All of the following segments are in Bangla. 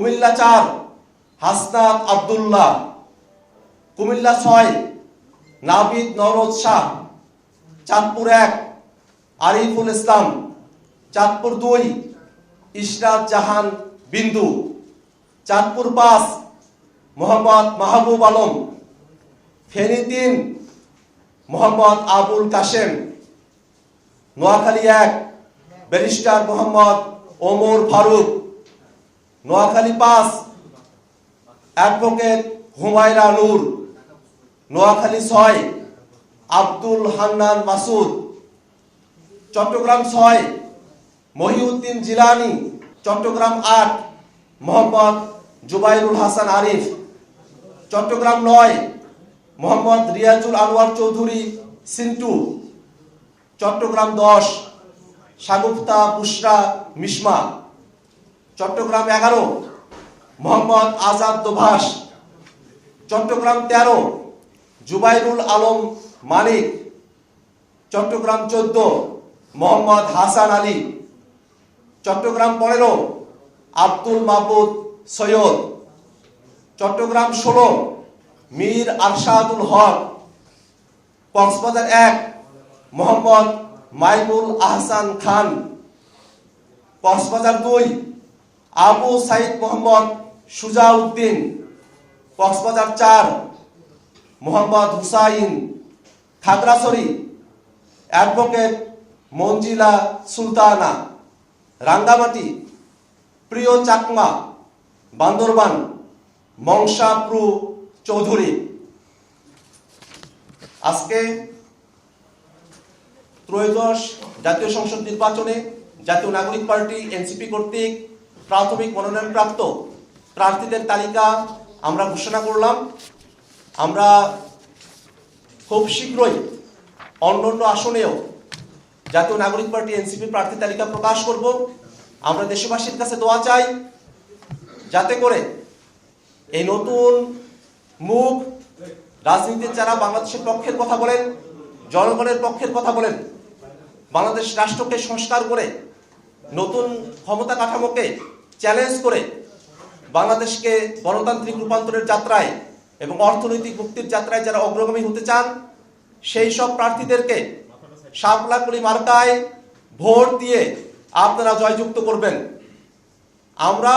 কুমিল্লা চার, হাসনাত আব্দুল্লাহ। কুমিল্লা ছয়, নাবিদ নরদ শাহ। চাঁদপুর এক, আরিফুল ইসলাম। চাঁদপুর দুই, ইশরাত জাহান বিন্দু। চাঁদপুর পাঁচ, মোহাম্মদ মাহবুব আলম। ফেনী তিন, মোহাম্মদ আবুল কাশেম। নোয়াখালী এক, ব্যারিস্টার মোহাম্মদ ওমর ফারুক। নোয়াখালী পাঁচ অ্যাডভোকেট হুমায়রা নূর, নোয়াখালী ছয়, আব্দুল হান্নান মাসুদ, চট্টগ্রাম ছয়, মহিউদ্দিন জিলানি, চট্টগ্রাম আট, মোহাম্মদ জুবাইরুল হাসান আরিফ, চট্টগ্রাম নয়, মোহাম্মদ রিয়াজুল আনোয়ার চৌধুরী সিন্টু, চট্টগ্রাম দশ সাগুফতা বুসরা মিসমা চট্টগ্রাম এগারো, মোহাম্মদ আজাদ দোভাষ, চট্টগ্রাম তেরো, জুবাইরুল আলম মানিক, চট্টগ্রাম চোদ্দ, মোহাম্মদ হাসান আলী, চট্টগ্রাম পনেরো, আব্দুল মাহবুদ সৈয়দ, চট্টগ্রাম ষোলো, মীর আরশাদুল হক, কক্সবাজার এক, মোহাম্মদ মাইমুল আহসান খান, কক্সবাজার দুই আবু সাইদ মোহাম্মদ সুজাউদ্দিন, কক্সবাজার চার, মোহাম্মদ হুসাইন খাগড়াছড়ি অ্যাডভোকেট মঞ্জিলা সুলতানা, রাঙ্গামাটি, প্রিয় চাকমা, বান্দরবান, মংসাপ্রু চৌধুরী। আজকে ত্রয়োদশ জাতীয় সংসদ নির্বাচনে জাতীয় নাগরিক পার্টি এনসিপি কর্তৃক প্রাথমিক মনোনয়নপ্রাপ্ত প্রার্থীদের তালিকা আমরা ঘোষণা করলাম। আমরা খুব শীঘ্রই অন্যান্য আসনেও জাতীয় নাগরিক পার্টি এনসিপি প্রার্থী তালিকা প্রকাশ করব। আমরা দেশবাসীর কাছে দোয়া চাই যাতে করে এই নতুন মুখ রাজনীতির যারা বাংলাদেশের পক্ষের কথা বলেন, জনগণের পক্ষের কথা বলেন, বাংলাদেশ রাষ্ট্রকে সংস্কার করে নতুন ক্ষমতা কাঠামোকে চ্যালেঞ্জ করে বাংলাদেশকে গণতান্ত্রিক রূপান্তরের যাত্রায় এবং অর্থনৈতিক মুক্তির যাত্রায় যারা অগ্রগামী হতে চান, সেই সব প্রার্থীদেরকে সাপলাকুলি মার্কায় ভোট দিয়ে আপনারা জয়যুক্ত করবেন। আমরা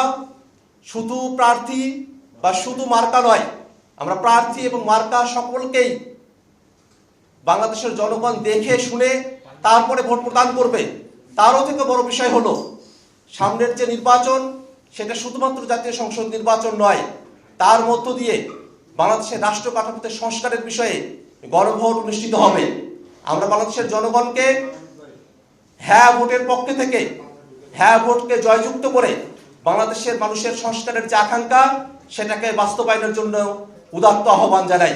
শুধু প্রার্থী বা শুধু মার্কা নয়, আমরা প্রার্থী এবং মার্কা সকলকেই বাংলাদেশের জনগণ দেখে শুনে তারপরে ভোট প্রদান করবে। তারও থেকে বড় বিষয় হলো সামনের যে নির্বাচন, সেটা শুধুমাত্র জাতীয় সংসদ নির্বাচন নয়, তার মধ্য দিয়ে বাংলাদেশের রাষ্ট্র কাঠামোতে সংস্কারের বিষয়ে গণভোট অনুষ্ঠিত হবে। আমরা বাংলাদেশের জনগণকে হ্যাঁ ভোটের পক্ষে থেকে হ্যাঁ ভোটকে জয়যুক্ত করে বাংলাদেশের মানুষের সংস্কারের যে আকাঙ্ক্ষা, সেটাকে বাস্তবায়নের জন্য উদাত্ত আহ্বান জানাই।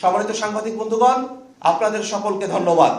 সম্মানিত সাংবাদিক বন্ধুগণ, আপনাদের সকলকে ধন্যবাদ।